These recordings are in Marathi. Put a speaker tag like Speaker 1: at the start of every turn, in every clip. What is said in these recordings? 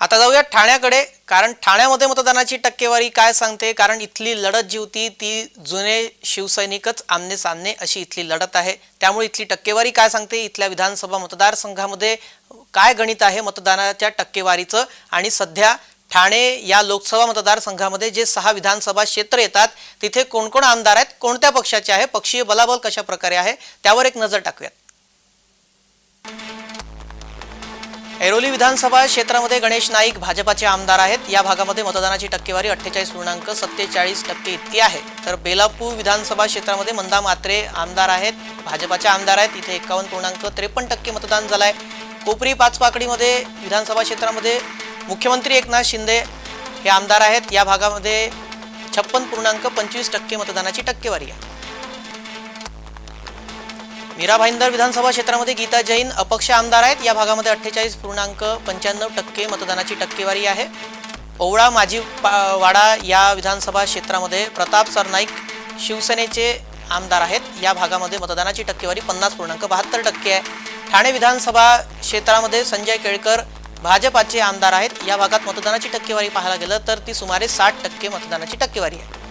Speaker 1: आता जाऊया ठाण्याकडे कारण ठाण्यामध्ये मतदानाची टक्केवारी काय सांगते? कारण इथली लढत जी होती ती जुने शिवसैनिकच आमने सामने अशी इथली लढत आहे. त्यामुळे इथली टक्केवारी काय सांगते? इथल्या विधानसभा मतदारसंघामध्ये काय गणित आहे मतदानाच्या टक्केवारीचं? आणि सध्या ठाणे या लोकसभा मतदारसंघामध्ये जे सहा विधानसभा क्षेत्र येतात तिथे कोण कोण आमदार आहेत? कोणत्या पक्षाचे आहे? पक्षीय बलाबल कशा प्रकारे आहे? त्यावर एक नजर टाकूयात. ऐरोली विधानसभा क्षेत्रामध्ये गणेश नाईक भाजपाचे आमदार आहेत. या भागामध्ये मतदानाची टक्केवारी अठ्ठेचाळीस पूर्णांक सत्तेचाळीस टक्के इतकी आहे. तर बेलापूर विधानसभा क्षेत्रामध्ये मंदा मात्रे आमदार आहेत. भाजपाचे आमदार आहेत. इथे एकावन्न पूर्णांक त्रेपन्न टक्के मतदान झालं आहे कोपरी पाचपाकडीमध्ये विधानसभा क्षेत्रामध्ये मुख्यमंत्री एकनाथ शिंदे हे आमदार आहेत. या भागामध्ये छप्पन पूर्णांक पंचवीस टक्के मतदानाची टक्केवारी आहे. मीरा भाईंदर विधानसभा क्षेत्रामध्ये गीता जैन अपक्ष आमदार आहेत. या भागामध्ये अठ्ठेचाळीस पूर्णांक पंच्याण्णव टक्के मतदानाची टक्केवारी आहे. ओवळा माजी पा- वाडा या विधानसभा क्षेत्रामध्ये प्रताप सरनाईक शिवसेनेचे आमदार आहेत. या भागामध्ये मतदानाची टक्केवारी पन्नास पूर्णांक बहात्तर टक्के आहे. ठाणे विधानसभा क्षेत्रामध्ये संजय केळकर भाजपाचे आमदार आहेत. या भागात मतदानाची टक्केवारी पाहायला गेलं तर ती सुमारे साठ टक्के मतदानाची टक्केवारी आहे.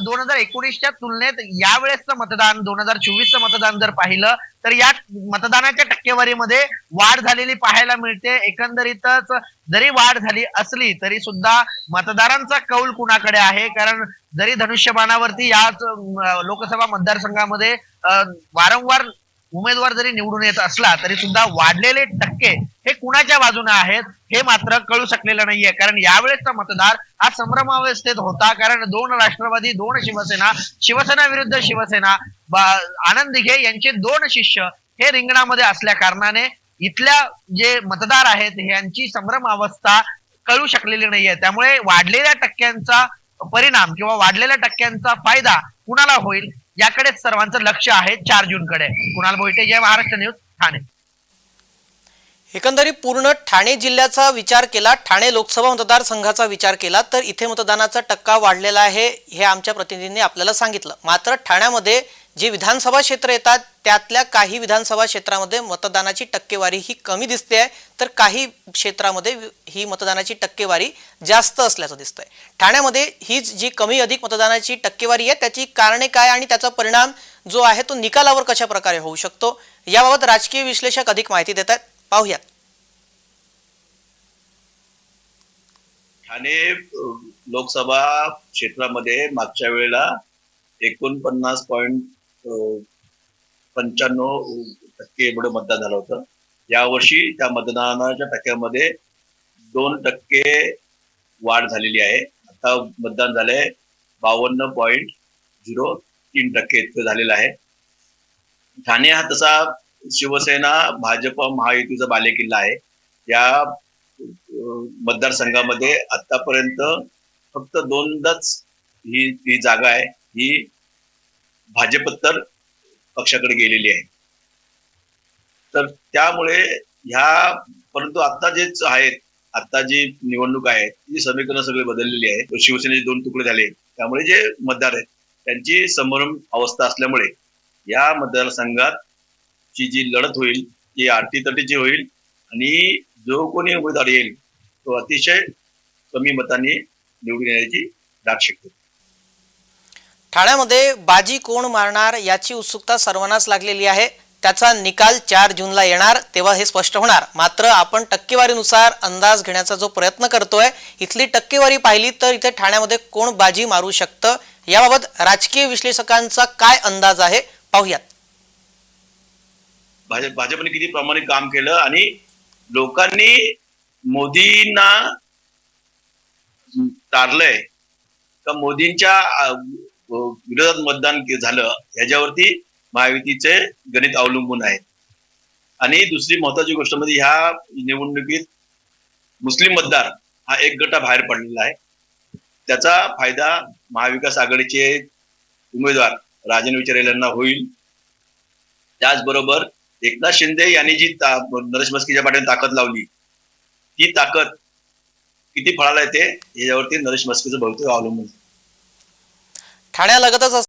Speaker 2: दोन हजार एकोणीसच्या तुलनेत यावेळेसचं मतदान दोन हजार चोवीसचं मतदान जर पाहिलं तर या मतदानाच्या टक्केवारीमध्ये वाढ झालेली पाहायला मिळते. एकंदरीतच जरी वाढ झाली असली तरी सुद्धा मतदारांचा कौल कुणाकडे आहे? कारण जरी धनुष्यबाणावरती याच लोकसभा मतदारसंघामध्ये वारंवार उमेदवार जरी निवडून येत असला तरी सुद्धा वाढलेले टक्के हे कुणाच्या बाजूने आहेत हे मात्र कळू शकलेलं नाहीये. कारण यावेळेसचा मतदार हा संभ्रमावस्थेत होता. कारण दोन राष्ट्रवादी दोन शिवसेना शिवसेना विरुद्ध शिवसेना आनंद दिघे यांचे दोन शिष्य हे रिंगणामध्ये असल्या कारणाने इथल्या जे मतदार आहेत यांची संभ्रम अवस्था कळू शकलेली नाहीये. त्यामुळे वाढलेल्या टक्क्यांचा परिणाम किंवा वाढलेल्या टक्क्यांचा फायदा कुणाला होईल याकडेच सर्वांचं लक्ष आहे चार जून कडे कुणाल बोईटे जय महाराष्ट्र न्यूज ठाणे.
Speaker 1: एकंदरीत पूर्ण ठाणे जिल्ह्याचा विचार केला ठाणे लोकसभा मतदारसंघाचा विचार केला तर इथे मतदानाचा टक्का वाढलेला आहे हे आमच्या प्रतिनिधींनी आपल्याला सांगितलं. मात्र ठाण्यामध्ये जी विधानसभा क्षेत्र येतात त्यातल्या काही विधानसभा क्षेत्रामध्ये मतदानाची टक्केवारी ही कमी दिसते आहे. तर काही क्षेत्रामध्ये ही मतदानाची टक्केवारी जास्त असल्याचं दिसतंय. ठाण्यामध्ये ही जी कमी अधिक मतदानाची टक्केवारी आहे त्याची कारणे काय आणि त्याचा परिणाम जो आहे तो निकालावर कशा प्रकारे होऊ शकतो याबाबत राजकीय विश्लेषक अधिक माहिती देत आहेत. पाहूयात.
Speaker 3: ठाणे लोकसभा क्षेत्रामध्ये मागच्या वेळेला एकोणपन्नास पॉईंट पंच्याण्णव टक्के एवढं मतदान झालं होतं. यावर्षी त्या मतदानाच्या टक्क्यामध्ये दोन टक्के वाढ झालेली आहे. आता मतदान झालंय बावन्न पॉईंट झिरो तीन टक्के इतकं झालेलं आहे. ठाणे हा तसा शिवसेना भाजप महायुतीचा बालेकिल्ला आहे. या मतदारसंघामध्ये आतापर्यंत फक्त दोनदाच ही ही जागा आहे. ही भाजपत्तर पक्षाकडे गेलेली आहे. तर त्यामुळे ह्या परंतु आता जे आहेत आता जी निवडणूक आहे ती समीकरण सगळी बदललेली आहे शिवसेनेचे दोन तुकडे झाले. त्यामुळे जे मतदार आहेत त्यांची संभ्रम अवस्था असल्यामुळे या मतदारसंघात ची जी लढत होईल ती आरतीतटीची होईल आणि जो कोणी उमेदवार येईल तो अतिशय कमी मताने निवडून येण्याची दाट शक्यता
Speaker 1: ठाण्यामध्ये बाजी कोण मारणार याची उत्सुकता सर्वांनाच लागलेली आहे. त्याचा निकाल चार जूनला येणार तेव्हा हे स्पष्ट होणार. मात्र आपण टक्केवारीनुसार अंदाज घेण्याचा जो प्रयत्न करतोय इथली टक्केवारी पाहिली तर इथे ठाण्यामध्ये कोण बाजी मारू शकतं? याबाबत राजकीय विश्लेषकांचा काय अंदाज आहे? पाहूयात.
Speaker 3: भाजप भाजपने किती प्रमाणे काम केलं आणि लोकांनी मोदींना तारलंय. तर मोदींच्या विरोधात मतदान झालं ह्याच्यावरती महायुतीचे गणित अवलंबून आहे आणि दुसरी महत्वाची गोष्ट म्हणजे ह्या निवडणुकीत मुस्लिम मतदार हा एक गटा बाहेर पडलेला आहे. त्याचा फायदा महाविकास आघाडीचे उमेदवार राजन विचारेल यांना होईल. त्याचबरोबर एकनाथ शिंदे यांनी जी ता- नरेश मस्कीच्या पाठीने ताकद लावली ती ताकद किती फळाला येते याच्यावरती नरेश मस्कीचं भवितव्य अवलंबून
Speaker 1: ठाण्यालगतच